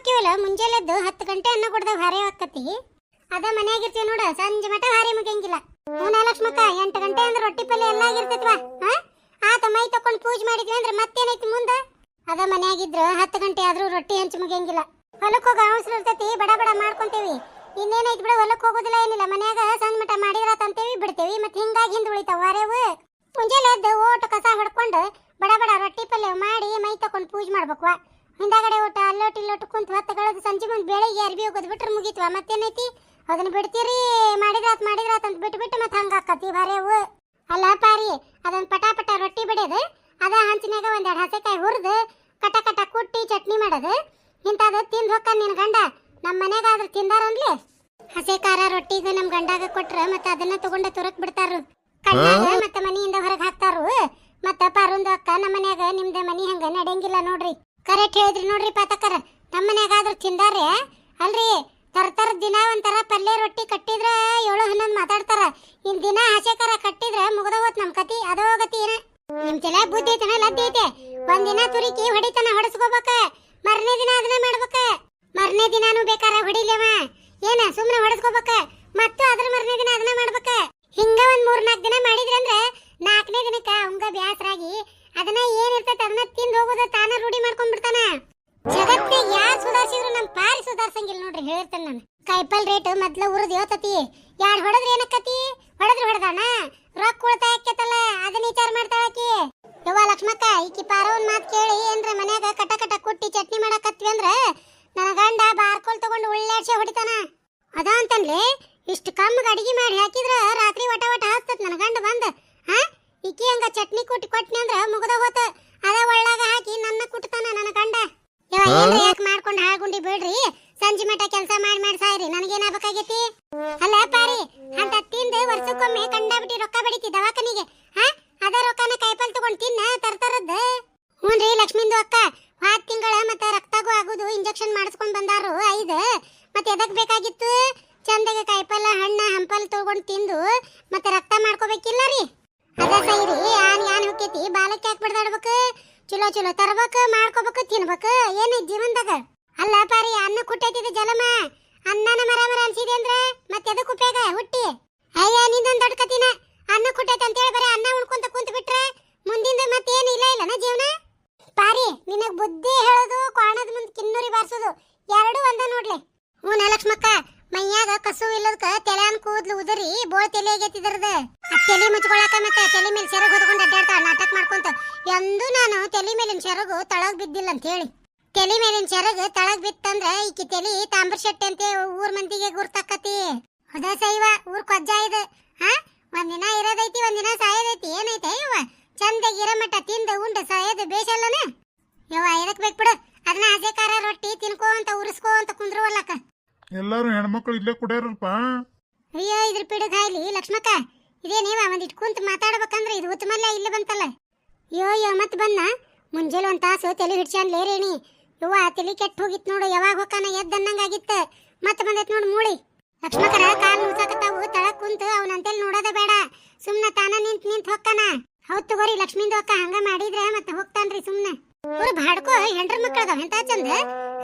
ಹೋಗ್ತೀವಲ್ಲ ಮುಂಜಾನೆದ್ದು ಹತ್ತು ಗಂಟೆ ಅನ್ನ ಕೊಡ್ದಾಗ ಹಾರೆ ಹಾಕತಿ ಅದ ಮನ್ಯಾಗ ಇರ್ತೀವಿ ನೋಡ, ಸಂಜೆ ಮಟ ಹಾರಿ ಮುಗಿಯಂಗಿಲ್ಲ. ಹೂನ ಲಕ್ಷ್ಮಕ್ಕ ಎಂಟು ಗಂಟೆ ಅಂದ್ರೆ ರೊಟ್ಟಿ ಪಲ್ಯ ಎಲ್ಲ ಆಗಿರ್ತೈತ್ವಾ ಆತ ಮೈ ತಕೊಂಡು ಪೂಜೆ ಮಾಡಿದ್ವಿ ಅಂದ್ರೆ ಮತ್ತೇನೈತಿ ಮುಂದೆ? ಅದ ಮನ್ಯಾಗಿದ್ರ ಹತ್ತು ಗಂಟೆ ಆದ್ರೂ ರೊಟ್ಟಿ ಹಂಚಿ ಮುಗಿಯಂಗಿಲ್ಲ. ಹೊಲಕ್ಕೆ ಹೋಗ ಅವಸರ ಇರ್ತೈತಿ, ಬಡ ಬಡ ಮಾಡ್ಕೊಂತೀವಿ. ಇನ್ನೇನೈತಿ ಬಿಡ ಹೊಲಕ್ಕೆ ಹೋಗೋದಿಲ್ಲ ಏನಿಲ್ಲ, ಮನ್ಯಾಗ ಸಂಜೆ ಮಟ ಮಾಡಿದ್ರ ಅಂತೇವಿ ಬಿಡ್ತೇವಿ, ಮತ್ತೆ ಹಿಂಗಾಗಿ ಹಿಂದ್ ಉಳಿತಾವ ಅರೇವು ಮುಂಜಾನೆ ಎದ್ದು ಓಟು ಕಸ ಹೊಡ್ಕೊಂಡು ಬಡ ಬಡ ರೊಟ್ಟಿ ಪಲ್ಯ ಮಾಡಿ ಮೈ ತಕೊಂಡು ಪೂಜೆ ಮಾಡ್ಬೇಕ್ವಾ. ಹಿಂದಾಗಡೆ ಊಟ ಅಲ್ಲೋಟಿ ಇಲ್ಲೋಟ್ ಕುಂತ ಹೊತ್ತಗಳದು ಸಂಜೆ ಮುಂದೆ ಬೆಳಿಗ್ಗೆ ಅರ್ಬಿ ಹೋಗೋದು ಬಿಟ್ರೆ ಮುಗೀತ್ವಾ? ಮತ್ತೇನೈತಿ? ಅದನ್ನ ಬಿಡ್ತೀರಿ ಮಾಡಿದ್ರಾತ್ ಮಾಡಿದ್ರಾತ್ ಅಂತ ಬಿಟ್ಟು ಬಿಟ್ಟು ಮತ್ತೆ ಹಂಗ ಆಕತಿ ಬಾರೇವು ಅಲ್ಲ ಪಾರಿ ಅದನ್ನ ಪಟ ಪಟ ರೊಟ್ಟಿ ಬಿಡೋದು ಅದ ಹಂಚಿನಾಗ ಒಂದೆರಡು ಹಸೆಕಾಯಿ ಹುರಿದು ಕಟ ಕಟ ಕುಟ್ಟಿ ಚಟ್ನಿ ಮಾಡೋದು. ಇಂಥದ್ದು ತಿಂದು ಹೊಕ್ಕ ನಿನ್ನ ಗಂಡ ನಮ್ಮ ಮನ್ಯಾಗ ಆದ್ರೆ ತಿಂದಾರನ್ಲಿ ಹಸೆ ಖಾರ ರೊಟ್ಟಿಗೆ ನಮ್ಮ ಗಂಡಾಗ ಕೊಟ್ರ ಮತ್ತೆ ಅದನ್ನ ತಗೊಂಡ ತುರಕ್ ಬಿಡ್ತಾರ. ಕಣ್ಣಾಗ ಮತ್ತೆ ಮನೆಯಿಂದ ಹೊರಗೆ ಹಾಕ್ತಾರು. ಮತ್ತೆ ಪಾರುಂದು ಅಕ್ಕ ನಮ್ಮ ಮನ್ಯಾಗ ನಿಮ್ದ ಮನಿ ಹಂಗ ನಡೆಯಂಗಿಲ್ಲ ನೋಡ್ರಿ. ಕರೆಕ್ಟ್ ಹೇಳಿದ್ರಿ ನೋಡ್ರಿ ಪಾತಕರ. ನಮ್ಮ ಮನ್ಯಾಗಾದ್ರೂ ತಿಂದಾರೆ ಅಲ್ರಿ ತರ್ತರ ದಿನ ಒಂಥರ ಪಲ್ಯ ರೊಟ್ಟಿ ಕಟ್ಟಿದ್ರ ಏಳು ಹನ್ನೊಂದು ಮಾತಾಡ್ತಾರ. ಇನ್ ದಿನ ಹಸೆಕರ ಕಟ್ಟಿದ್ರೆ ಮುಗ್ದ ಹೋತ್ ನಮ್ಮ ಕತಿ, ಅದೋ ಗತಿ ಏನ? ನಿಮ್ ಚೆಲ ಬುದ್ಧಿ ಐತನ ಲದ್ದಿ ಐತೆ. ಒಂದಿನ ತುರಿಕಿ ಹೊಡಿತನ ಹೊಡಸ್ಕೋಬೇಕ. ಮರನೇ ದಿನ ಅದನ್ನ ಮಾಡ್ಬೇಕ. ಮರನೇ ದಿನಾನು ಬೇಕಾರ ಹೊಡಿಲೇವ. ಏನ, ಸುಮ್ನೆ ಹೊಡಸ್ಕೋಬೇಕ. ಮತ್ತು ಅದ್ರ ಮರನೇ ದಿನ ಅದನ್ನ ಮಾಡ್ಬೇಕ. ಹಿಂಗ ಒಂದ್ ಮೂರ್ ನಾಲ್ಕು ದಿನ ಮಾಡಿದ್ರಿ ಅಂದ್ರೆ ನಾಲ್ಕನೇ ದಿನಕ್ಕ ಹಂಗ ಬ್ಯಾಸರಾಗಿ ಅದನ್ನ ಏನಿರ್ತೈತೆ ಅದನ್ನ ತಿಂದು ಹೋಗೋದು ತಾನ ರೂಢಿ ಮಾಡ್ಕೊಂಡ್ ಬಿಡ್ತಾನ ಜಗತ್ತೆ ಯಾರು ಸುಧಾರಿಸಿದ್ರು ನಮ್ ಪಾರಿ ಸುಧಾರ್ಸಂಗಿಲ್ಲ ನೋಡ್ರಿ, ಹೇಳ್ತೇನೆ ನಾನು. ಕೈಪಲ್ ರೇಟ್ ಮೊದ್ಲ ಉರಿದ್ ಯೋತತಿ ಯಾರು ಹೊಡೆದ್ರೆ ಏನಕ್ಕತಿ? ಹೊಡೆದ್ರೆ ಹೊಡೆದಾನ? ರೊಕ್ಕ ಉಳಿತಾಯ ಆಕ್ಕೇತಲ್ಲ, ಅದನ್ನ ವಿಚಾರ ಮಾಡ್ತಾಳಾಕಿ ಯವ್ವ ಲಕ್ಷ್ಮಕ್ಕ, ಈಕಿ ಪಾರವನ್ ಮಾತ್ ಕೇಳಿ ಏನ್ರ ಮನ್ಯಾಗ ಕಟ ಕಟ ಕುಟ್ಟಿ ಚಟ್ನಿ ಮಾಡಕತ್ವಿ ಅಂದ್ರ ನನ್ನ ಗಂಡ ಬಾರ್ಕೋಲ್ ತಗೊಂಡು ಉಳ್ಳಾಡ್ಸಿ ಹೊಡಿತಾನ. ಅದ ಅಂತನ್ಲಿ, ಇಷ್ಟು ಕಮ್ಮಗ ಅಡಿಗೆ ಮಾಡಿ ಹಾಕಿದ್ರ ರಾತ್ರಿ ವಟ ವಟ ಹಸ್ತತ್ ನನ್ನ ಗಂಡ ಬಂದ. ಹಾ ಚಟ್ನಿ ಕುಟ್ಟಿ ಕೊಟ್ನಿ ಅಂದ್ರ ಮುಗದ ಹೋತ. ಅದ ಒಳ್ಳಾಗ ಹಾಕಿ ನನ್ನ ಕುಟ್ತಾನ ನನ್ನ ಗಂಡ. ಯಾಕೆ ಮಾಡ್ಕೊಂಡು ಹಾಗುಂಡಿ ಬಿಡ್ರಿ ಸಂಜೆ ಮಟ ಕೆಲಸ ಮಾಡಿ ಮಾಡಿ ಸಾಯ್ರಿ. ನನಗೇನಾಗಬೇಕಾಗೈತಿ ಅಲ್ಲ ಪಾರಿ ಅಂತ ತಿಂದು ವರ್ಷಕ್ಕೊಮ್ಮೆ ಕಂಡ ಬಿಟ್ಟಿ ರೊಕ್ಕ ಬಡಿತಿ ದವಾಖಾನಿಗೆ? ಹಾ? ಅದ ರೊಕ್ಕನ ಕೈಪಲ್ ತಗೊಂಡ್ ತಿನ್ನ ತರ್ತರದ್ದ ಹ್ಞೂನ್ರಿ ಲಕ್ಷ್ಮಿಂದು ಅಕ್ಕ. ಹಾತ್ ತಿಂಗಳ ಮತ್ತೆ ರಕ್ತಗೂ ಆಗುದು ಇಂಜೆಕ್ಷನ್ ಮಾಡಿಸ್ಕೊಂಡ್ ಬಂದಾರು ಐದು. ಮತ್ತೆ ಎದಕ್ ಬೇಕಾಗಿತ್ತು? ಚಂದಗೆ ಕಾಯಿಪಲ್ಲ ಹಣ್ಣ ಹಂಪಲ್ ತಗೊಂಡ್ ತಿಂದು ಮತ್ತೆ ರಕ್ತ ಮಾಡ್ಕೋಬೇಕಿಲ್ಲ ರೀ? ಅದ ಸೈರಿ ಯಾನ್ ಹೊಕ್ಕೈತಿ. ಬಾಲಕ್ಕೆ ಯಾಕೆ ಬಿಡ್ದಾಡ್ಬೇಕು ಚಲೋ ಚಲೋ ತರ್ಬೇಕು, ಮಾಡ್ಕೋಬೇಕು, ತಿನ್ಬೇಕು. ಏನು ಜೀವನದಾಗ? ಅಲ್ಲ ಪಾರಿ, ಅನ್ನ ಕುಟ್ಟೈತಿದ ಜಲಮ. ಅನ್ನನ ಮರ ಮರ ಅನ್ಸಿದೆ ಅಂದ್ರೆ ಮತ್ತೆ ಎದಕ್ ಉಪಯೋಗ? ಹುಟ್ಟಿ. ಅಯ್ಯ, ನಿಂದೊಂದ್ ದೊಡ್ಡ ಕತಿನ ಅನ್ನ ಕುಟ್ಟೈತೆ ಅಂತೇಳಿ ಬರೀ ಅನ್ನ ಉಣ್ಕೊಂತ ಕುಂತ ಬಿಟ್ರೆ ಮುಂದಿಂದ ಮತ್ತೇನು ಇಲ್ಲ ಇಲ್ಲನ ಜೀವನ? ಪಾರಿ, ನಿನಗ್ ಬುದ್ಧಿ ಹೇಳೋದು, ಕೋಣದ ಮುಂದ್ ಕಿನ್ನೂರಿ ಬಾರಿಸೋದು ಎರಡೂ ಒಂದ ನೋಡ್ಲಿ. ಹ್ಞೂ ಲಕ್ಷ್ಮಕ್ಕ ಮೈಯಾಗ ಕಸು ಇಲ್ಲದಕ್ಕ ತೆಲ್ಯಾನ್ ಕೂದ್ಲು ಉದರಿ ಬೋಳ್ ತಲೆ ಆಗೈತಿದ್ರದ. ತಲೆ ಮುಚ್ಕೊಳಕ ಮತ್ತೆ ತಲೆ ಮೇಲೆ ಸೆರಗು ಹೊತ್ಕೊಂಡು ಅಡ್ಡಾಡ್ತಾಳ, ನಾಟಕ ಮಾಡ್ಕೊಂತ. ಎಂದು ನಾನು ತಲೆ ಮೇಲಿನ ಸೆರಗು ತಳಗ್ ಬಿದ್ದಿಲ್ಲ ಅಂತ ಹೇಳಿ. ತಲೆ ಮೇಲಿನ ಸೆರಗು ತಳಗ್ ಬಿತ್ತಂದ್ರ ಈಕಿ ತಲಿ ತಾಂಬ್ರ ಶೆಟ್ಟಿ ಅಂತ ಊರ್ ಮಂದಿಗೆ ಗುರ್ತಾಕತಿ. ಹೊದ ಸೈವ, ಊರ್ ಕೊಜ್ಜ ಇದು ಹಾ ಒಂದಿನ ಇರೋದೈತಿ ಒಂದಿನ ಸಾಯೋದೈತಿ ಏನೈತೆ ಇವ ಚಂದಾಗಿ ಇರೋ ಮಟ್ಟ ತಿಂದು ಉಂಡು ಸಾಯೋದು ಬೇಷಲ್ಲನ ಯವ್ವ ಎದಕ್ ಬೇಕು ಬಿಡು ಅದನ್ನ ಹಸೆ ಖಾರ ರೊಟ್ಟಿ ತಿನ್ಕೋ ಅಂತ ಉರಿಸ್ಕೋ ಅಂತ ಕುಂದ್ರುವಲ್ಲಕ್ಕ ಎಲ್ಲಾರು ಹೆಣ್ಮಕ್ಳು ಇಲ್ಲೇ ಕುಡಿಯಾರಲ್ಪ. ಅಯ್ಯೋ, ಇದ್ರ ಪಿಡುಗ ಇಲ್ಲಿ ಲಕ್ಷ್ಮಕ್ಕ ಇದೇನೇವ ಒಂದಿಟ್ ಕುಂತ ಮಾತಾಡ್ಬೇಕಂದ್ರೆ ಇದು ಉತ್ತಮಲ್ಲ, ಇಲ್ಲ ಬಂತಲ್ಲ. ಅಯ್ಯೋ ಅಯ್ಯೋ, ಮತ್ತೆ ಬಂದ ಮುಂಜಾನೆ ಒಂದ್ ತಾಸು ತಲೆ ಹಿಡ್ಸ್ಯಾನ್ ಲೇರೇಣಿ ಯವ್ವ, ತಲೆ ಕೆಟ್ಟ ಹೋಗಿತ್ ನೋಡು, ಯಾವಾಗ ಹೋಗಾನ ಎದ್ದನ್ನಂಗಾಗಿತ್ತ ಮತ್ತೆ ಬಂದೈತ್ ನೋಡು ಮೂಳಿ. ಲಕ್ಷ್ಮಕರ ಕಾಲ್ ಉಸಾಕತ್ತಾವು ತಳಕ್ ಕುಂತು ಅವನಂತೆಲ್ ನೋಡೋದ ಬೇಡ. ಸುಮ್ನ ತಾನ ನಿಂತ್ ನಿಂತ್ ಹೊಕ್ಕಾನ ಹೌದ್ ತಗೋರಿ, ಲಕ್ಷ್ಮಿಂದು ಅಕ್ಕ ಹಂಗ ಮಾಡಿದ್ರೆ ಮತ್ತೆ ಹೋಗ್ತಾನ್ರಿ ಸುಮ್ನೆ. ಇವ್ರು ಬಾಡ್ಕೋ ಹೆಂಡ್ರ ಮಕ್ಕಳದಾವ ಎಂತ ಚಂದ,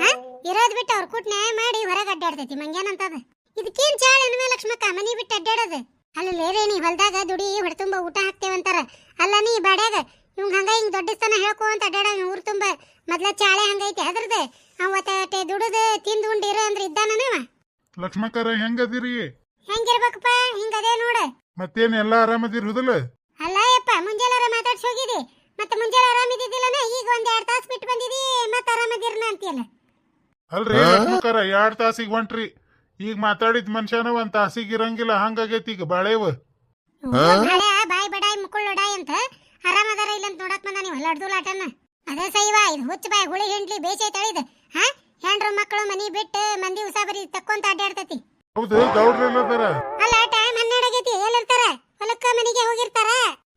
ಹಾ? ಇರೋದ್ ಬಿಟ್ಟು ಅವ್ರ ಕೂಟ್ ನ್ಯಾಯ ಮಾಡಿ ಹೊರಗೆ ಅಡ್ಡಾಡ್ತೈತಿ ಮಂಗ್ಯಾನಂತದ ಇದಕ್ಕೇನ್ ಚಾಳ ಎನ್ಮೆ ಲಕ್ಷ್ಮಕ್ಕ ಮನಿ ಬಿಟ್ಟು ಅಡ್ಡಾಡೋದು? ಅಲ್ಲಿ ರೇಣಿ ಹೊಲ್ದಾಗ ದುಡಿ ಹೊಡೆ ತುಂಬ ಊಟ ಹಾಕ್ತೇವಂತಾರ ಅಲ್ಲ ನೀ ಬಾಡ್ಯಾಗ ಇವ್ ಹಂಗ ಹಿಂಗ್ ದೊಡ್ಡಸ್ತನ ಹೇಳ್ಕೊ ಅಂತ ಅಡ್ಡಾಡ ಊರ್ ತುಂಬ. ಮೊದ್ಲ ಚಾಳೆ ಹಂಗೈತಿ ಅದ್ರದ್ದು. ಅವತ್ತೆ ದುಡುದು ತಿಂದು ಉಂಡಿರ ಅಂದ್ರೆ ಇದ್ದಾನವ ಲಕ್ಷ್ಮಕ್ಕರ ಹೆಂಗದಿರಿ? ಹೆಂಗಿರ್ಬೇಕಪ್ಪ ಹಿಂಗದೇ ನೋಡ. ಮತ್ತೇನ್ ಎಲ್ಲಾ ಆರಾಮದಿರಿ ಹುದಲ? ಅಲ್ಲ ಯಪ್ಪ ಮುಂಜಾನಾರ ಮಾತಾಡ್ಸಿ ಹೋಗಿದಿ ಮತ್ತೆ ಮುಂಜಾನೆ ಆರಾಮಿದ್ದಿಲ್ಲ ಈಗ ಒಂದ್ ಎರಡ್ ತಾಸ್ ಬಿಟ್ಟು ಬಂದಿದಿ ಮತ್ತೆ ಆರಾಮದಿರ್ನ ಅಂತೀಯಲ್ಲ? ಅಲ್ರಿ ಲಕ್ಷ್ಮಕ್ಕರ ಎರಡ್ ತಾಸಿಗೆ ಹೊಂಟ್ರಿ. ಈಗ ಮಾತಾಡಿದ ಮನುಷ್ಯನ ಒಂದ್ ತಾಸಿಗೆ ಇರಂಗಿಲ್ಲ ಹಂಗಾಗೈತಿ ಈಗ ಬಾಳೆವ. ಬಾಯ್ ಬಡಾಯ್ ಮುಕ್ಕುಳ್ಳೊಡಾಯ್ ಅಂತ ಆರಾಮದಾರ ಇಲ್ಲ ಅಂತ ನೋಡಕ್ ಬಂದ ನೀವು ಲಡ್ದುಲಾಟನ ಅದೇ ಸೈವ ಇದು ಹುಚ್ಚ ಬಾಯ್ ಹುಳಿ ಹೆಂಡ್ಲಿ ಬೇಸೆ ತಳಿದ. ಹಾ? ಹೆಂಡ್ರು ಮಕ್ಕಳು ಮನಿ ಬಿಟ್ಟು ಮಂದಿ ಉಸಾಬರಿ ತಕ್ಕೊಂತ ಅಡ್ಡಾಡ್ತತಿ ಹೌದು ಗೌಡ್ರೆಲ್ಲದಾರ ಅಲ್ಲ ಟೈಮ್ ಹನ್ನೆರಡು ಆಗೈತಿ ಎಲ್ಲಿರ್ತಾರ ಹೊಲಕ್ಕ ಮನಿಗೆ ಹೋಗಿರ್ತಾರ?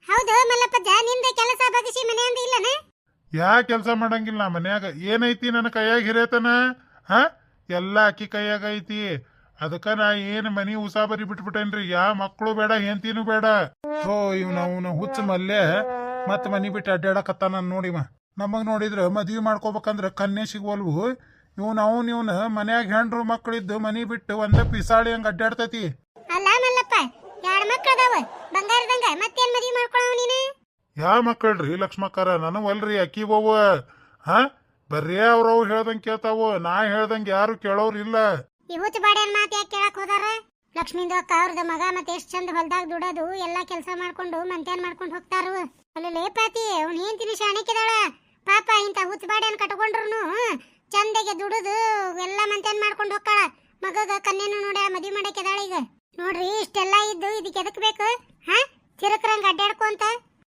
ಹೌದು ಮಲ್ಲಪ್ಪಜ್ಜ ನಿಂದ ಕೆಲಸ ಬಗಸಿ ಮನೆ ಅಂದ ಇಲ್ಲನ? ಯಾ ಕೆಲಸ ಮಾಡಂಗಿಲ್ಲ ನಾ ಮನ್ಯಾಗ? ಏನೈತಿ ನನ್ನ ಕೈಯಾಗ ಹಿರೇತನ? ಹಾ? ಎಲ್ಲ ಅಕ್ಕಿ ಕೈಯಾಗ ಐತಿ. ಅದಕ್ಕೆ ನಾ ಏನು ಮನಿ ಉಸಾಬರಿ ಬಿಟ್ಬಿಟ್ಟೇನ್ರಿ? ಯಾ ಮಕ್ಕಳು ಬೇಡ ಹೆಂತಿನೂ ಬೇಡ. ಓ ಇವ್ ಅವನು ಹುಚ್ಚ ಮಲ್ಲೆ ಮತ್ ಮನಿ ಬಿಟ್ಟು ಅಡ್ಡಾಡಕತ್ತಾನ ನೋಡಿವ ನಮಗ್ ನೋಡಿದ್ರ ಮದ್ವಿ ಮಾಡ್ಕೋಬೇಕಂದ್ರ ಕನ್ಯೆ ಸಿಗುವಲ್ವು. ಇವ್ನ ಅವ್ನ ಇವ್ನ ಮನ್ಯಾಗ ಹೆಂಡ್ರು ಮಕ್ಳಿದ್ದು ಮನಿ ಬಿಟ್ಟು ಒಂದ ಪಿಸಾಳಿ ಹಂಗ ಅಡ್ಡಾಡ್ತೈತಿ ಅಲ್ಲ ಮಲ್ಲಪ್ಪ ಮಕ್ಕಳದಾವ ಬಂಗಾರದಂಗ ಮತ್ತೇನ್ ಮದ್ವಿ ಮಾಡ್ಕೊಳವ್ ನೀನು? ಯಾ ಮಕ್ಕಳ್ರಿ? ಲಕ್ಷ್ಮಕ್ಕರ ನನವಲ್ರಿ ಅಕ್ಕಿ ಬೋವ ಹಾ? ಬರ್ರಿ ಅವ್ರವ್ ಹೇಳ್ದಂಗೆ ಕೇಳ್ತಾವು. ನಾ ಹೇಳ್ದಂಗೆ ಯಾರು ಕೇಳೋರು ಇಲ್ಲ. ಈ ಹುಚ್ಚು ಬಾಡ್ಯಾನ್ ಮಾತು ಯಾಕೆ ಹೋದಾರ? ಲಕ್ಷ್ಮೀಂದು ಅಕ್ಕ, ಅವ್ರದ ಮಗ ಮತ್ತೆ ಎಷ್ಟು ಚಂದ ಹೊಲ್ದಾಗ ದುಡದು, ಎಲ್ಲಾ ಕೆಲಸ ಮಾಡ್ಕೊಂಡು ಮಂತ್ಯಾನ್ ಮಾಡ್ಕೊಂಡು ಹೋಗ್ತಾರು. ಅಲ್ಲಿ ಲೇಪಾತಿ ಅವ್ನ ಹೆಂಡತಿನ ಶಾಣಿಕಿದಾಳ. ಪಾಪ ಇಂತ ಹುಚ್ಚ ಬಾಡ್ಯಾನ್ ಕಟ್ಕೊಂಡ್ರು ಚಂದಗೆ ದುಡದು, ಎಲ್ಲ ಮಂತ್ಯಾನ್ ಮಾಡ್ಕೊಂಡು ಹೋಗ್ತಾಳ. ಮಗಗ ಕನ್ಯೆನು ನೋಡ ಮದುವೆ ಮಾಡಕ್ಕೆದಾಳ ಈಗ. ನೋಡ್ರಿ, ಇಷ್ಟೆಲ್ಲ ಇದ್ದು ಇದಕ್ಕೆ ಎದಕ್ ಬೇಕು? ಹಾ? ಚಿರಕ್ರಂಗ್ ಅಡ್ಡಾಡ್ಕೊಂತ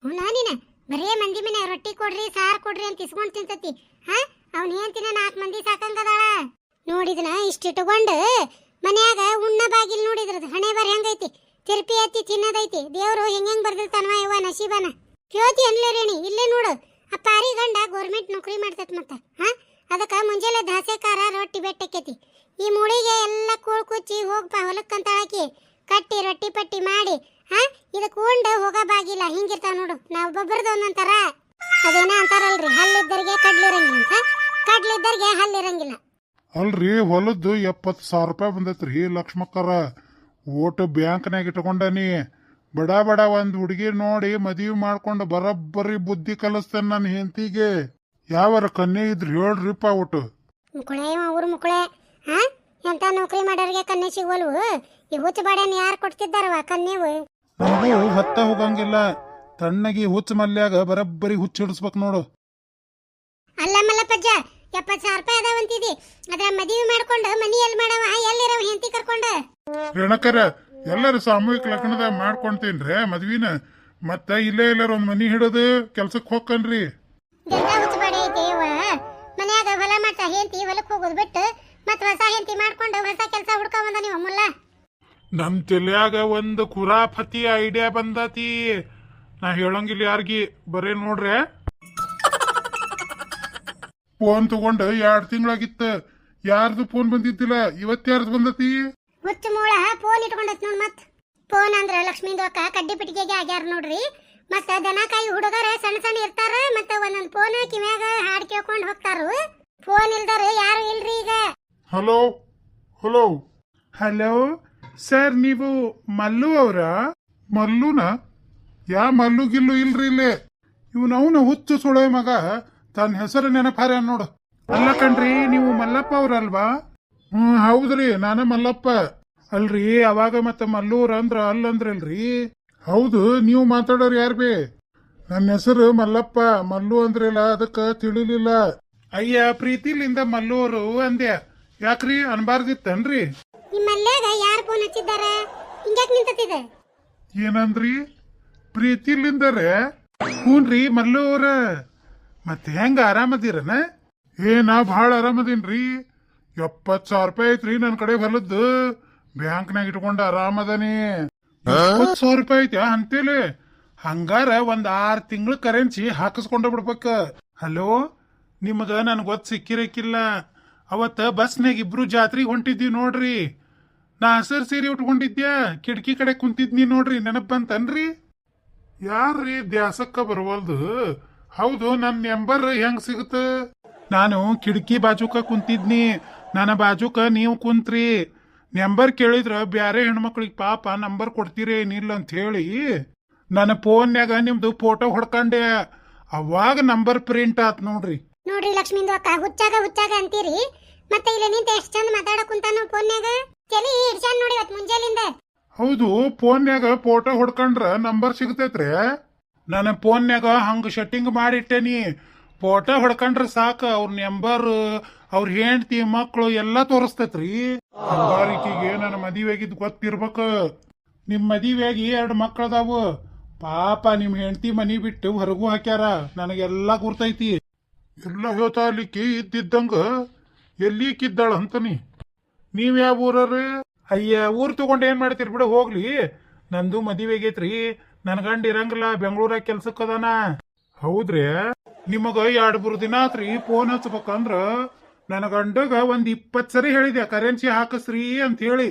ಹುನಾ ನೀನ, ಬರೇ ಮಂದಿ ಮನೆ ರೊಟ್ಟಿ ಕೊಡ್ರಿ, ಸಾರ್ ಕೊಡ್ರಿ ಅಂತ ಇಸ್ಕೊಂಡು ತಿಂತತಿ. ಹಾ? ಅವ್ನ ಹೆಂಡತಿನ ನಾಲ್ಕು ಮಂದಿ ಸಾಕಂಗದಾಳ ನೋಡಿದನ ಇಷ್ಟಿಟ್ಟುಕೊಂಡು ಮನ್ಯಾಗ ಉಣ್ಣ ಬಾಗಿಲ್ ನೋಡಿದ್ರದು, ಹಣೆ ಬರ ಹೆಂಗೈತಿ? ತಿರುಪಿ ಎತ್ತಿ ತಿನ್ನದೈತಿ. ದೇವ್ರು ಹೆಂಗ್ ಹೆಂಗ್ ಬರ್ದಿರ್ತಾನವ ಇವ ನಶೀಬನ. ಕೇಳ್ತಿ ಅನ್ಲೇ ರೇಣಿ, ಇಲ್ಲೇ ನೋಡು. ಆ ಪಾರಿ ಗಂಡ ಗೌರ್ಮೆಂಟ್ ನೌಕರಿ ಮಾಡ್ತೈತ್ ಮತ್ತ. ಹಾ? ಅದಕ್ಕ ಮುಂಜಾನೆ ದಾಸೆಕಾರ ರೊಟ್ಟಿ ಬೆಟ್ಟಕ್ಕೈತಿ. ಈ ಮುಳಿಗೆ ಎಲ್ಲ ಕೂಳ್ ಕುಚ್ಚಿ ಹೋಗ್ಪ ಹೊಲಕ್ಕಂತ ಹಾಕಿ, ಕಟ್ಟಿ ರೊಟ್ಟಿ ಪಟ್ಟಿ ಮಾಡಿ ಹಾ? ಇದಕ್ಕೆ ಉಂಡ ಹೋಗ ಬಾಗಿಲ್ಲ ಹಿಂಗಿರ್ತಾವ ನೋಡು. ನಾವು ಒಬ್ಬೊಬ್ಬರದು ಒಂದೊಂಥರ ಅದೇನ ಅಂತಾರಲ್ರಿ? ಹಲ್ಲಿದ್ದರಿಗೆ ಕಡ್ಲಿರಂಗಿಲ್ಲ ಅಂತ. ಕಡ್ಲಿದ್ದರಿಗೆ ಹಲ್ಲಿರಂಗಿಲ್ಲ. ಅಲ್ರಿ ಹೊಲದ್ದು ಎಪ್ಪತ್ತು ಸಾವಿರ ರೂಪಾಯಿ ಬಂದೈತ್ರಿ ಲಕ್ಷ್ಮಕ್ಕರ. ಓಟ್ ಬ್ಯಾಂಕ್ನಾಗ ಇಟ್ಕೊಂಡನಿ ಬಡ ಬಡ ಒಂದು ಹುಡುಗಿ ನೋಡಿ ಮದುವೆ ಮಾಡ್ಕೊಂಡು ಬರಬ್ಬರಿ ಬುದ್ಧಿ ಕಲಿಸ್ತೇನೆ ನನ್ನ ಹೆಂತಿಗೆ ಯಾವರ ಕನ್ಯೆ ಇದ್ರಿ ಹೇಳ್ರಿಪ್ಪ ಒಟ್ಟು. ಮುಕುಳೆ ಊರು ಮುಕುಳೆ ಹಾ? ಎಂತ ನೌಕರಿ ಮಾಡೋರಿಗೆ ಕನ್ನೆ ಸಿಗೋಲ್ವು? ಈ ಹುಚ್ಚ ಬಾಡ್ಯಾನ ಯಾರು ಕೊಡ್ತಿದ್ದಾರವ ಕನ್ಯೆವು ನನಗೂ ಹತ್ತ ಹೋಗಂಗಿಲ್ಲ. ತಣ್ಣಗಿ ಹುಚ್ಚ ಮಲ್ಯಾಗ ಬರಬ್ಬರಿ ಹುಚ್ಚ ಹಿಡಿಸ್ಬೇಕು ನೋಡು. ಅಲ್ಲ ಮಲ್ಲಪ್ಪಜ್ಜ ಎಪ್ಪತ್ತು ಸಾವಿರ ರೂಪಾಯಿ ಅದಾವ ಅಂತಿದಿ. ಅದ್ರ ಮದುವೆ ಮಾಡ್ಕೊಂಡು ಮನಿ ಎಲ್ಲಿ ಮಾಡವ ಎಲ್ಲಿರವ ಹೆಂಡತಿ ಕರ್ಕೊಂಡು? ರೇಣಕರ ಎಲ್ಲರೂ ಸಾಮೂಹಿಕ ಲಗ್ನದ ಮಾಡ್ಕೊಂತೀನ್ರಿ ಮದ್ವಿನ. ಮತ್ತ ಇಲ್ಲೇ ಇಲ್ಲರ ಒಂದ್ ಮನಿ ಹಿಡದು ಕೆಲ್ಸಕ್ಕೆ ಹೋಗ್ಕನ್ರಿ. ಬಾಡೆ ಐತಿ ಇವ ಮನ್ಯಾಗ ಹೊಲ ಮಾಡ್ತಾ ಹೆಂಡತಿ ಹೊಲಕ್ಕೆ ಹೋಗೋದು ಬಿಟ್ಟು ಮತ್ತೆ ಹೊಸ ಹೆಂಡತಿ ಮಾಡ್ಕೊಂಡು ಹೊಸ ಕೆಲಸ ಹುಡ್ಕ ಬಂದ ನೀವು ಮುಲ್ಲ? ನಮ್ ತಲೆಯಾಗ ಒಂದು ಕುರಾಪತಿ ಐಡಿಯಾ ಬಂದತಿ. ನಾ ಹೇಳಂಗಿಲ್ಲ ಯಾರ್ಗಿ ಬರೇ ನೋಡ್ರೆ. ಫೋನ್ ತಗೊಂಡು ಎರಡ್ ತಿಂಗಳಾಗಿತ್ತ. ಯಾರ್ದು ಫೋನ್ ಬಂದಿದ್ದಿಲ್ಲ ಇವತ್ ಯಾರ್ದು ಬಂದತಿ? ಹುಚ್ಚು ಮೂಳ ಫೋನ್ ಇಟ್ಕೊಂಡೈತ್ ನೋಡ್ ಮತ್ ಫೋನ್ ಅಂದ್ರ ಲಕ್ಷ್ಮೀ ಅಕ್ಕ ಕಡ್ಡಿ ಪಿಟಿಗೆಗೆ ಆಗ್ಯಾರ ನೋಡ್ರಿ. ಮತ್ತ ದನಕಾಯಿ ಹುಡುಗರ ಸಣ್ಣ ಸಣ್ಣ ಇರ್ತಾರ ಮತ್ತ ಒಂದೊಂದ್ ಫೋನ್ ಕಿವ್ಯಾಗ ಹಾಡ್ ಕೇಳ್ಕೊಂಡ್ ಹೋಗ್ತಾರು. ಫೋನ್ ಇಲ್ದಾರ ಯಾರು ಇಲ್ರಿ ಈಗ? ಹಲೋ ಹಲೋ ಹಲೋ ಸರ್ ನೀವು ಮಲ್ಲು ಅವರ? ಮಲ್ಲುನ? ಯಾ ಮಲ್ಲು ಗಿಲ್ಲು ಇಲ್ರಿ ಇಲ್ಲೇ? ಇವನು ಅವನು ಹುಚ್ಚು ಸುಳೆ ಮಗ. ತನ್ನ ಹೆಸರು ನೆನಪಾರ ನೋಡು. ಅಲ್ಲ ಕಣ್ರಿ, ನೀವು ಮಲ್ಲಪ್ಪ ಅವ್ರಲ್ವಾ? ಹ್ಮ್, ಹೌದ್ರಿ, ನಾನ ಮಲ್ಲಪ್ಪ. ಅಲ್ರಿ, ಅವಾಗ ಮತ್ತೆ ಮಲ್ಲೂರ್ ಅಂದ್ರ ಅಲ್ಲಂದ್ರಲ್ರಿ ಹೌದು, ನೀವು ಮಾತಾಡೋರು ಯಾರ್ ಬಿ? ನನ್ನ ಹೆಸರು ಮಲ್ಲಪ್ಪ, ಮಲ್ಲು ಅಂದ್ರಲ್ಲ ಅದಕ್ಕ ತಿಳಿಲಿಲ್ಲ. ಅಯ್ಯ, ಪ್ರೀತಿಲಿಂದ ಮಲ್ಲೂರು ಅಂದ್ಯ. ಯಾಕ್ರಿ, ಅನ್ಬಾರ್ದಿತ್ತನ್ರಿ? ನಿಮ್ಮ ಮಲ್ಯಾಗ ಯಾರು ಫೋನ್ ಹಚ್ಚಿದ್ದಾರೆ? ಹಿಂಗ್ಯಾಕ್ ನಿಂತತ್ತಿದೆ ಏನಂದ್ರಿ? ಪ್ರೀತಿಲಿಂದರೆ? ಹ್ಞೂನ್ರಿ ಮಲ್ಲು ಅವ್ರ. ಮತ್ತೆ ಹೆಂಗ ಆರಾಮದಿರನ? ಏ, ನಾ ಭಾಳ ಆರಾಮದೀನ್ರಿ. ಎಪ್ಪತ್ತು ಸಾವಿರ ರೂಪಾಯಿ ಐತ್ರಿ ನನ್ನ ಕಡೆ ಬರಲದ್ದು ಬ್ಯಾಂಕ್ನಾಗ ಇಟ್ಕೊಂಡು ಆರಾಮದನಿ. ಎಪ್ಪತ್ತು ಸಾವಿರ ರೂಪಾಯಿ ಐತಿ ಅಂತೇಳಿ ಹಂಗಾರ ಒಂದ್ ಆರು ತಿಂಗಳು ಕರೆನ್ಸಿ ಹಾಕಿಸ್ಕೊಂಡ ಬಿಡ್ಬೇಕ ಹಲೋ? ನಿಮಗ ನನ್ಗೆ ಗೊತ್ತು ಸಿಕ್ಕಿರಕ್ಕಿಲ್ಲ ಅವತ್ತ ಬಸ್ನಾಗ ಇಬ್ರು ಜಾತ್ರೆಗೆ ಹೊಂಟಿದ್ವಿ ನೋಡ್ರಿ. ನಾ ಹಸರ್ ಸೀರೆ ಉಟ್ಕೊಂಡಿದ್ಯಾ? ಕಿಟಕಿ ಕಡೆ ಕುಂತಿದ್ನಿ ನೋಡ್ರಿ ನೆನಪ್ ಬಂತನ್ರಿ ಯಾರ್ರಿ ದ್ಯಾಸಕ್ಕ ಬರವಲ್ದು? ಹೌದು ನನ್ನ ನಂಬರ್ ಹೆಂಗ್ ಸಿಗುತ್ತ ನಾನು ಕಿಟಕಿ ಬಾಜುಕ ಕುಂತಿದ್ನಿ, ನನ್ನ ಬಾಜುಕ ನೀವು ಕುಂತ್ರಿ. ನಂಬರ್ ಕೇಳಿದ್ರ ಬ್ಯಾರೆ ಹೆಣ್ಮಕ್ಳಿಗೆ ಪಾಪ ನಂಬರ್ ಕೊಡ್ತೀರಿ ಏನಿಲ್ಲ ಅಂತ ಹೇಳಿ ನನ್ನ ಫೋನ್ಯಾಗ ನಿಮ್ದು ಫೋಟೋ ಹೊಡ್ಕಂಡೆ. ಅವಾಗ ನಂಬರ್ ಪ್ರಿಂಟ್ ಆತ್ ನೋಡ್ರಿ. ನೋಡ್ರಿ ಲಕ್ಷ್ಮೀಂದು ಹುಚ್ಚಾಗ ಹುಚ್ಚಾಗ ಅಂತೀರಿ. ಮತ್ತೆ ಇಲ್ಲಿ ನಿಂತ ಎಷ್ಟು ಚಂದ ಮಾತಾಡಕ್ ಕುಂತಾನ ಫೋನ್ಯಾಗ ಚಲಿ ನೋಡಿ ಇವತ್ ಮುಂಜಾಲಿಂದ. ಹೌದು ಫೋನ್ಯಾಗ ಫೋಟೋ ಹೊಡ್ಕೊಂಡ್ರ ನಂಬರ್ ಸಿಗ್ತೈತ್ರಿ. ನಾನು ಫೋನ್ಯಾಗ ಹಂಗ ಸೆಟ್ಟಿಂಗ್ ಮಾಡಿಟ್ಟೇನಿ. ಫೋಟೋ ಹೊಡ್ಕೊಂಡ್ರ ಸಾಕ, ಅವ್ರ ನಂಬರ್ ಅವ್ರ ಹೆಂಡತಿ ಮಕ್ಕಳು ಎಲ್ಲಾ ತೋರಿಸ್ತೈತ್ರಿ. ಹಂಗಾರಿಕೆಗೆ ನನ್ನ ಮದುವೆಗಿದ್ ಗೊತ್ತಿರ್ಬೇಕ. ನಿಮ್ ಮದುವೆಯಾಗಿ ಎರಡು ಮಕ್ಕಳದಾವು ಪಾಪ ನಿಮ್ ಹೆಂಡತಿ ಮನಿ ಬಿಟ್ಟು ಹೊರಗೂ ಹಾಕ್ಯಾರ. ನನಗೆಲ್ಲಾ ಗುರ್ತೈತಿ. ಎಲ್ಲ ಹೇಳ್ತಾ ಇದ್ದಿದ್ದಂಗ ಎಲ್ಲಿ ಕಿದ್ದಾಳ ಅಂತನಿ ನೀವ್ ಯಾವ ಊರವ್ರಿ? ಅಯ್ಯ, ಊರ್ ತಗೊಂಡ್ ಏನ್ ಮಾಡ್ತೀರಿ ಬಿಡು, ಹೋಗ್ಲಿ. ನಂದು ಮದುವೆ ಆಗೈತ್ರಿ ನನ್ ಗಂಡ ಇರಂಗಿಲ್ಲ ಬೆಂಗಳೂರ ಕೆಲ್ಸಕ್ಕೆ ಅದಾನ. ಹೌದ್ರಿ? ನಿಮಗ ಎರಡ್ ಮೂರು ದಿನ ಆತ್ರಿ ಫೋನ್ ಹಚ್ಬೇಕಂದ್ರ ನನ್ನ ಗಂಡಗ ಒಂದ್ ಇಪ್ಪತ್ ಸರಿ ಹೇಳಿದೆ ಕರೆನ್ಸಿ ಹಾಕಸ್ರಿ ಅಂತ ಹೇಳಿ.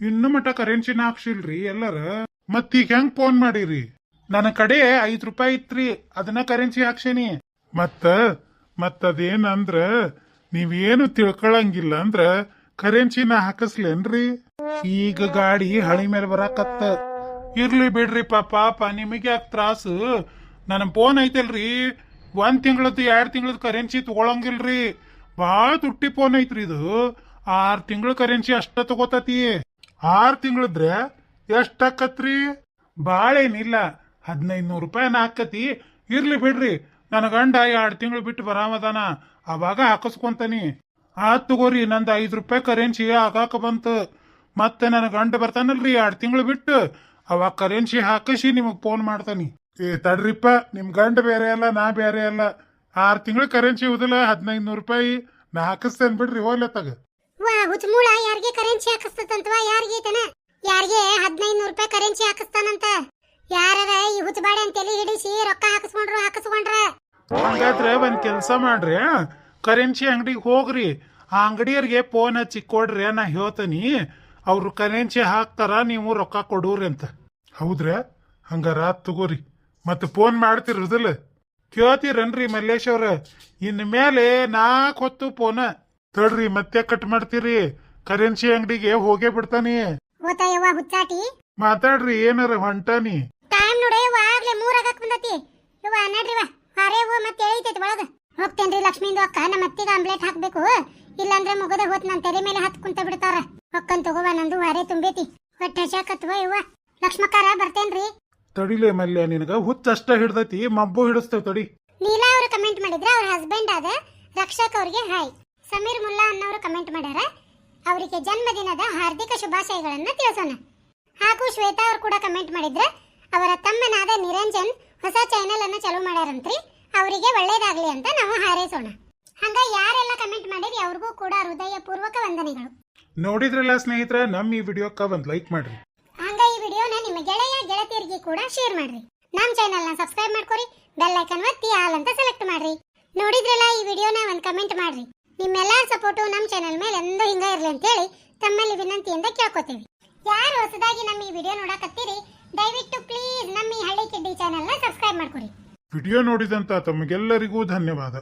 ಇನ್ನು ಮಟ್ಟ ಕರೆನ್ಸಿನ ಹಾಕ್ಸಿಲ್ರಿ ಎಲ್ಲರ. ಮತ್ತೀಗ ಹೆಂಗ್ ಫೋನ್ ಮಾಡಿರಿ? ನನ್ನ ಕಡೆ ಐದ್ ರೂಪಾಯಿ ಇತ್ರಿ, ಅದನ್ನ ಕರೆನ್ಸಿ ಹಾಕ್ಸೇನಿ. ಮತ್ತ, ಮತ್ತದೇನಂದ್ರ, ನೀವೇನು ತಿಳ್ಕೊಳಂಗಿಲ್ಲ ಅಂದ್ರ ಕರೆನ್ಸಿನ ಹಾಕಸ್ಲೇನ್ರಿ? ಈಗ ಗಾಡಿ ಹಳಿ ಮೇಲೆ ಬರಾಕತ್ತ. ಇರ್ಲಿ ಬಿಡ್ರಿ ಪಾಪ ನಿಮಗೆ ಯಾಕೆ ತ್ರಾಸು? ನನ್ನ ಫೋನ್ ಐತಲ್ರಿ. ಒಂದ್ ತಿಂಗಳದ್ದು, ಎರಡು ತಿಂಗಳದ್ದು ಕರೆನ್ಸಿ ತಗೊಳಂಗಿಲ್ರಿ. ಭಾಳ ತುಟ್ಟಿ ಫೋನ್ ಐತ್ರಿ ಇದು. ಆರ್ ತಿಂಗಳ ಕರೆನ್ಸಿ ಅಷ್ಟ ತಗೋತತಿ. ಆರ್ ತಿಂಗಳದ್ರೆ ಎಷ್ಟು ಹಾಕತ್ರಿ ಏನಿಲ್ಲ. ಹದಿನೈದು ನೂರು ರೂಪಾಯಿನ ಹಾಕತಿ ಇರ್ಲಿ ಬಿಡ್ರಿ. ನನ್ನ ಗಂಡ ಎರಡು ತಿಂಗಳು ಬಿಟ್ಟು ಬರಾಮದಾನ. ಅವಾಗ ಹಾಕಸ್ಕೊಂತಾನಿ. ಆತ್ ತಗೋರಿ ನಂದು ಐದು ರೂಪಾಯಿ ಕರೆನ್ಸಿ ಆಗಾಕ ಬಂತು. ಮತ್ತೆ ನನ್ನ ಗಂಡ ಬರ್ತಾನಲ್ರಿ ಎರಡು ತಿಂಗಳು ಬಿಟ್ಟು. ಅವಾಗ ಕರೆನ್ಸಿ ಹಾಕಿಸಿ ನಿಮಗೆ ಫೋನ್ ಮಾಡ್ತಾನಿ. ಏ ತಡ್ರಿಪ್ಪ ನಿಮ್ಮ ಗಂಡ ಬೇರೆ ಅಲ್ಲ ನಾ ಬೇರೆ ಅಲ್ಲ. ಆರು ತಿಂಗಳು ಕರೆನ್ಸಿ ಉದಲ್ಲ ಹದಿನೈದು ನೂರು ರೂಪಾಯಿ ನಾ ಹಾಕಿಸ್ತೇನೆ ಬಿಡ್ರಿ ಹೋಗ್ಲೆ ತಗ ವಾ ಹುಚ್ಚಮೂಳ ಯಾರಿಗೆ ಕರೆನ್ಸಿ ಹಾಕಿಸ್ತಂತವಾ ಯಾರಿಗೆ ಐತನ ಯಾರಿಗೆ ಹದಿನೈದು ನೂರು ರೂಪಾಯಿ ಕರೆನ್ಸಿ ಹಾಕಿಸ್ತಾನಂತ? ಯಾರರ ಈ ಹುಚ್ಚಬಾಡೆ ಅಂತೇಳಿ ಹಿಡಿಸಿ ರೊಕ್ಕ ಹಾಕಿಸ್ಕೊಂಡ್ರು ಹಾಕಿಸ್ಕೊಂಡ್ರ? ಹಂಗಾದ್ರೆ ಒಂದ್ ಕೆಲಸ ಮಾಡ್ರಿ ಕರೆನ್ಸಿ ಅಂಗಡಿಗೆ ಹೋಗ್ರಿ. ಆ ಅಂಗಡಿಯರಿಗೆ ಫೋನ್ ಹಚ್ಚಿ ಕೊಡ್ರಿ ನಾ ಹೇಳ್ತೀನಿ. ಅವರು ಕರೆನ್ಸಿ ಹಾಕ್ತಾರ ನೀವು ರೊಕ್ಕ ಕೊಡೂರಿ ಅಂತ. ಹೌದ್ರಾ? ಹಂಗಾರ ರಾತ್ ತಗೋರಿ. ಮತ್ತೆ ಫೋನ್ ಮಾಡ್ತಿರೋದಿಲ್ಲ. ಕೇಳ್ತೀರನ್ರಿ ಮಲ್ಲೇಶ್ ಅವ್ರ. ಇನ್ ಮೇಲೆ ನಾಲ್ಕು ಹೊತ್ತು ಫೋನ ತಡ್ರಿ ಮತ್ತೆ ಕಟ್ ಮಾಡ್ತೀರಿ. ಕರೆನ್ಸಿ ಅಂಗಡಿಗೆ ಹೋಗೇ ಬಿಡ್ತಾನಿ. ಹುಚ್ಚಾಟಿ. ಮಾತಾಡ್ರಿ ಏನಾರ ಹೊಂಟಾನಿ. ಟೈಮ್ ನೋಡಿ ಯವ್ವ ಆಗ್ಲೇ ಮೂರಾಗಕ್ ಬಂದತಿ. ಯವ್ವ ನಡ್ರಿವ ಮತ್ತೆ ಎಳೀತೈತಿ ಒಳಗ. ಹೋಗ್ತೇನ್ರಿ ಲಕ್ಷ್ಮೀಂದು ಅಕ್ಕ ನಮ್ಮ ಅತ್ತಿಗೆ ಆಮ್ಲೆಟ್ ಹಾಕ್ಬೇಕು. ಇಲ್ಲಾಂದ್ರೆ ಮುಗದ ಹೋತ್ ನನ್ನ ತೆರೆ ಮೇಲೆ ಹತ್ ಕುಂತ ಬಿಡ್ತಾರ ಹೊಕ್ಕನ್ ತಗೋವ ನಂದು ಹರೆ ತುಂಬೈತಿ. ಹೊಟ್ಟೆ ಹಚಾಕತ್ವ ಇವ್ವ. ಲಕ್ಷ್ಮಕಾರ ಬರ್ತೇನ್ರಿ. ತಡಿಲೆ ಮಲ್ಯ ನಿನಗ ಹುಚ್ಚ ಅಷ್ಟ ಹಿಡ್ದೈತಿ ಮಬ್ಬು ಹಿಡಿಸ್ತೇವ್ ತಡಿ. ನೀಲಾ ಅವರು ಕಮೆಂಟ್ ಮಾಡಿದ್ರೆ ಅವ್ರ ಹಸ್ಬೆಂಡ್ ಆದ ರಕ್ಷಕ್ ಅವ್ರಿಗೆ ಹಾಯ್ ಸಮೀರ್ ಮುಲ್ಲಾ ಅನ್ನೋರು ಕಮೆಂಟ್ ಮಾಡ್ಯಾರ. ಅವರಿಗೆ ಜನ್ಮದಿನದ ಹಾರ್ದಿಕ ಶುಭಾಶಯಗಳನ್ನ ತಿಳಿಸೋಣ. ಹಾಗೂ ಶ್ವೇತಾ ಅವರು ಕೂಡ ಕಮೆಂಟ್ ಮಾಡಿದ್ರೆ ಅವರ ತಮ್ಮನಾದ ನಿರಂಜನ್ ಹೊಸ ಚಾನೆಲ್ ಅನ್ನ ಚಾಲೂ ಮಾಡ್ಯಾರಂತ್ರಿ. ಅವರಿಗೆ ಒಳ್ಳೇದಾಗ್ಲಿ ಅಂತ ನಾವು ಹಾರೈಸೋಣ. ಹಂಗ ಯಾರೆಲ್ಲ ಕಮೆಂಟ್ ಮಾಡಿರಿ ಅವ್ರಿಗೂ ಕೂಡ ಹೃದಯ ಪೂರ್ವಕ ವಂದನೆಗಳು. ನೋಡಿದ್ರಲ್ಲ ಸ್ನೇಹಿತರೆ ನಮ್ಮ ಈ ವಿಡಿಯೋಕ್ಕ ಒಂದ್ ಲೈಕ್ ಮಾಡ್ರಿ. ಹಂಗ ಈ ವಿಡಿಯೋನ ನಿಮ್ಮ ಗೆಳೆಯ ಗೆಳತಿಯರಿಗೆ ಕೂಡ ಶೇರ್ ಮಾಡ್ರಿ. ನಮ್ಮ ಚಾನೆಲ್ನ ಸಬ್ಸ್ಕ್ರೈಬ್ ಮಾಡ್ಕೊರಿ ಬೆಲ್ ಐಕನ್ ಒತ್ತಿ ಆಲ್ ಅಂತ ಸೆಲೆಕ್ಟ್ ಮಾಡ್ರಿ. ನೋಡಿದ್ರಲ್ಲ ಈ ವಿಡಿಯೋನ ಒಂದ್ ಕಮೆಂಟ್ ಮಾಡ್ರಿ. ನಿಮ್ಮೆಲ್ಲಾರ ಸಪೋರ್ಟು ನಮ್ಮ ಚಾನೆಲ್ ಮೇಲೆ ಎಂದು ಹಿಂಗ ಇರಲಿ ಅಂತ ಹೇಳಿ ತಮ್ಮಲ್ಲಿ ವಿನಂತಿಯಿಂದ ಕೇಳ್ಕೊತೀವಿ. ಯಾರು ಹೊಸದಾಗಿ ನಮ್ಮ ಈ ವಿಡಿಯೋ ನೋಡಕತ್ತೀರಿ ದಯವಿಟ್ಟು ಪ್ಲೀಸ್ ನಮ್ಮ ಈ ಹಳ್ಳಿ ಕಿಡ್ಡಿ ಚಾನೆಲ್ನ ಸಬ್ಸ್ಕ್ರೈಬ್ ಮಾಡ್ಕೊರಿ. ವಿಡಿಯೋ ನೋಡಿದಂಥ ತಮಗೆಲ್ಲರಿಗೂ ಧನ್ಯವಾದ.